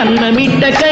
கண்ணமிட்ட